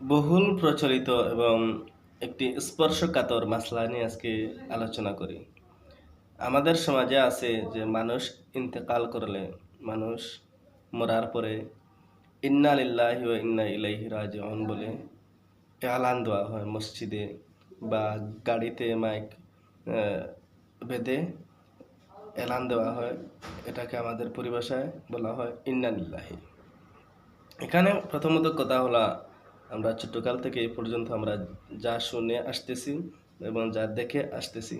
বহুল প্রচলিত এবং একটি স্পর্শকাতর মাসলা নিয়ে আজকে আলোচনা করি। আমাদের সমাজে আছে যে মানুষ ইন্তেকাল করলে মানুষ মরার পরে ইন্না লিল্লাহি ওয়া ইন্না ইলাইহি রাজিউন বলে এলান দেওয়া হয় মসজিদে বা গাড়িতে মাইক বেঁধে এলান দেওয়া হয়। এটাকে আমাদের পরিভাষায় বলা হয় ইন্না লিল্লাহি এখানে প্রথমত কথা হলো আমরা ছোটকাল থেকে এই পর্যন্ত আমরা যা শুনে আসতেছি এবং যা দেখে আসতেছি,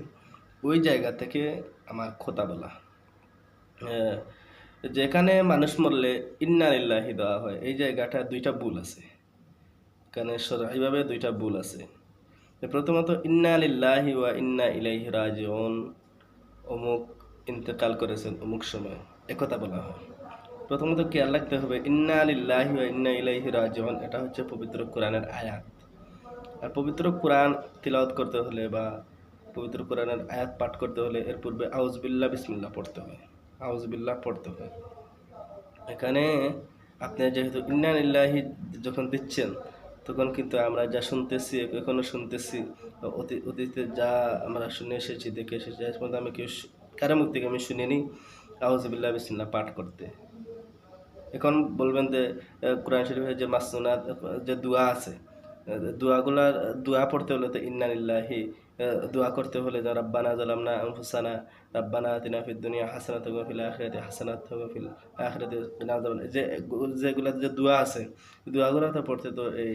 ওই জায়গা থেকে আমার কথা বলা। যেখানে মানুষ মরলে ইন্না লিল্লাহি দেওয়া হয়, এই জায়গাটা দুইটা ভুল আছে। এখানে সরাইভাবে দুইটা ভুল আছে। প্রথমত, ইন্না লিল্লাহি ওয়া ইন্না ইলাইহি রাজিউন। অমুক ইন্তেকাল করেছেন, অমুক সময়, একথা বলা হয়। প্রথমত খেয়াল রাখতে হবে, ইন্না লিল্লাহি ওয়া ইন্না ইলাইহি রাজিউন এটা হচ্ছে পবিত্র কোরআনের আয়াত। আর পবিত্র কোরআন তিলাওয়াত করতে হলে বা পবিত্র কোরআনের আয়াত পাঠ করতে হলে এর পূর্বে আউজবিল্লাহ বিসমিল্লাহ পড়তে হয় আউজবিল্লাহ পড়তে হবে। এখানে আপনি যেহেতু ইন্না লিল্লাহি যখন দিচ্ছেন, তখন কিন্তু আমরা যা শুনতেছি, এখনও শুনতেছি অতি অতীতে যা আমরা শুনে এসেছি, দেখে এসেছি আমি কেউ কারও মুখ থেকে আমি শুনিনি আউজবিল্লাহ বিসমিল্লাহ পাঠ করতে। এখন বলবেন যে কোরআন শরীফের যে মাসুনাত যে দোয়া আছে দোয়াগুলার দোয়া পড়তে হলে তো ইন্না লিল্লাহি আহ, দোয়া করতে হলে যে রাব্বানা জালামনা আনফুসানা রাব্বানা আতিনা ফিদ দুনিয়া হাসানাত ওয়া ফিল আখিরাতি হাসানাত ওয়া ফিল যে যেগুলা যে দোয়া আছে দোয়াগুলো তো পড়তে তো এই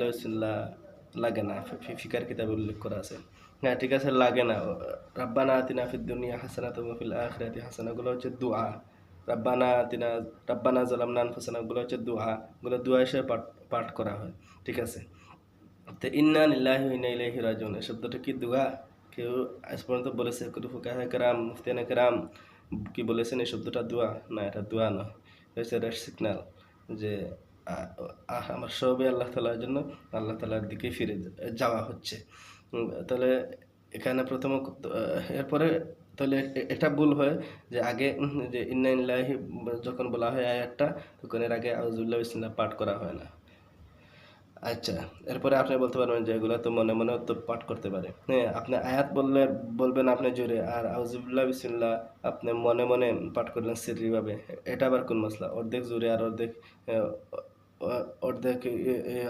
বিসমিল্লাহ লাগে না ফিকার কিতাবে উল্লেখ করা আছে। হ্যাঁ ঠিক আছে লাগে না রাব্বানা আতিনা দুনিয়া হাসানাত ওয়া ফিল আখিরাতি হাসানাগুলো হচ্ছে দোয়া। রাব্বানা আতিনা, রাব্বানা জালামনা আনফুসানা গুলো হচ্ছে দোয়া গুলো দোয়া হিসেবে পাঠ পাঠ করা হয়, ঠিক আছে? তো ইন্না লিল্লাহি ইন্না ইলাইহি এই শব্দটা কি দোয়া কেউ আজ পর্যন্ত বলেছে কোনো ফুকাহে কেরাম, মুফতিয়ানে কেরাম, কি বলেছেন এই শব্দটা দোয়া না, এটা দোয়া নয় হচ্ছে রেড সিগন্যাল, যে আমার সবই আল্লাহ তালার জন্য, আল্লাহ তালার দিকে ফিরে যাওয়া হচ্ছে। তাহলে এখানে প্রথম, এরপরে তাহলে এটা ভুল হয় যে আগে যে ইন্না ইল্লাহি, যখন বলা হয় আয়াতটা, তখন এর আগে আউজুল্লাহ বিসমিল্লাহ পাঠ করা হয় না। আচ্ছা এরপরে আপনি বলতে পারবেন যে এগুলো তো মনে মনে তো পাঠ করতে পারে। হ্যাঁ আপনি আয়াত বললে, বলবেন আপনি জোরে, আর আউজুবিল্লাহ বিসমিল্লাহ আপনি মনে মনে পাঠ করলেন সিরিভাবে। এটা আবার কোন মশলা অর্ধেক জোরে আর অর্ধেক অর্ধেক, এ-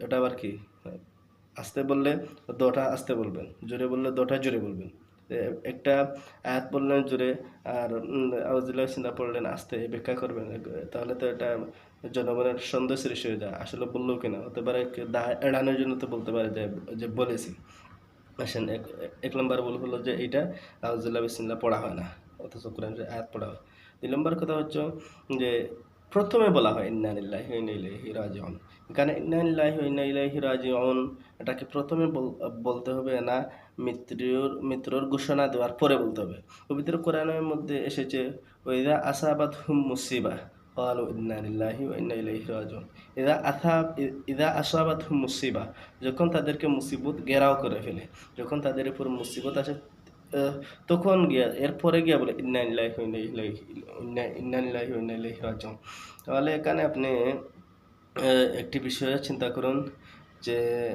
এটা আবার কি? আস্তে বললে দোটা আস্তে বলবেন, জোরে বললে দোটা জোরে বলবেন। একটা আয়াত বললেন জুড়ে, আর আউজুল্লাহ বিসমিল্লাহ পড়লেন, আস্তে ব্যাখ্যা করবেন। তাহলে তো এটা জনগণের সন্দেহ সৃষ্টি হয়ে যায়, আসলে বললেও কিনা? হতে পারে এড়ানোর জন্য তো বলতে পারে যে বলেছি। আসেন, এক নম্বর ভুল হলো যে, এইটা আউজুল্লাহ বিসমিল্লাহ পড়া হয় না, অথচ কোরআনের আয়াত পড়া হয়। দুই নম্বর কথা হচ্ছে যে প্রথমে বলা হয় ইন্না লিল্লাহি ওয়া ইন্না ইলাইহি রাজিউন এখানে ইন্না লিল্লাহি ওয়া ইন্না ইলাইহি রাজিউন এটাকে প্রথমে বল- বলতে হবে না মৃত্যুর মৃত্যুর ঘোষণা দেওয়ার পরে বলতে হবে পবিত্র কোরআনের মধ্যে এসেছে ওইদা আসাবাত হুম মুসিবা قالوا إنا لله وإنا إليه راجعون إذا أثاب إذا أصابتهم মুসিবা যখন তাদেরকে মুসিবত ঘেরাও করে ফেলে যখন তাদের উপর মুসিবত আসে আহ, তখন গিয়া এরপরে গিয়া বলে ইন্না লিল্লাহি ওয়া ইন্না ইলাইহি ইন্না- ইন্না লিল্লাহি ওয়া ইন্না ইলাইহি রাজিউন। তাহলে এখানে আপনি একটি বিষয়ে চিন্তা করুন যে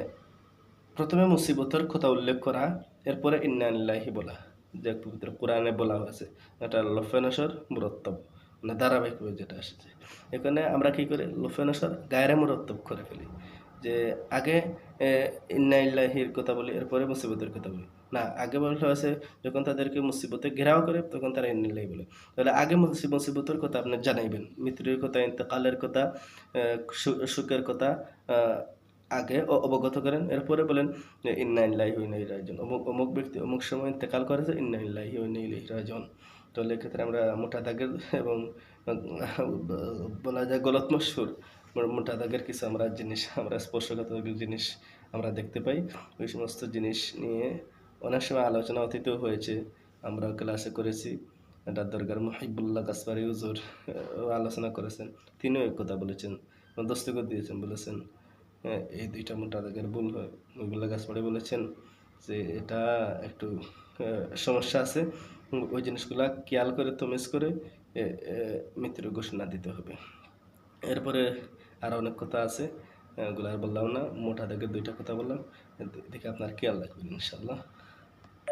প্রথমে মুসিবতের কথা উল্লেখ করা এরপরে ইন্না লিল্লাহি বলা। যে পবিত্র কোরআনে বলা হয়েছে এটা লফেনসর মুরত্তব মানে ধারাবাহিকভাবে যেটা এসেছে। এখানে আমরা কি করি? লফেনসর গায়ের মুরত্তব করে ফেলি। যে আগে এ, ইন্না কথা বলি এরপরে মুসিবতের কথা বলি। না, আগে বলা আছে, যখন তাদেরকে মুসিবতে ঘেরাও করে, তখন তারা ইন্নিল্লাহি বলে। তাহলে আগে মুসি- মুসিবতের কথা আপনি জানাইবেন। মৃত্যুর কথা, ইন্তকালের কথা সুখের কথা আগে অবগত করেন। এরপরে বলেন যে, ইন্না ইল্লাহি ওয়া ইন্না ইলাইহি অমুক অমুক ব্যক্তি অমুক সময় ইন্তেকাল করেছে, ইন্না ইল্লাহি ওয়া ইন্না ইলাইহি রাজিউন। তাহলে এক্ষেত্রে আমরা মোটা দাগের এবং বলা যায় গলত মশুর মোটা দাগের কিছু আমরা জিনিস, আমরা স্পর্শগত জিনিস আমরা দেখতে পাই। ওই সমস্ত জিনিস নিয়ে অনেক সময় আলোচনা অতীতেও হয়েছে আমরা ক্লাসে করেছি এটা দরকার মহিবুল্লাহ কাসপারি হুজুর আলোচনা করেছেন তিনিও এক কথা বলেছেন দস্তখত দিয়েছেন বলেছেন হ্যাঁ, এই দুইটা মোটা দাগের ভুল হয়। মহিবুল্লাহ কাসপারি বলেছেন যে এটা একটু সমস্যা আছে ওই জিনিসগুলা খেয়াল করে তমেজ করে মৃত্যুর ঘোষণা দিতে হবে। এরপরে আর অনেক কথা আছে ওগুলো আর বললাম না মোটা থেকে দুইটা কথা বললাম দেখে আপনার খেয়াল রাখবেন ইনশাল্লাহ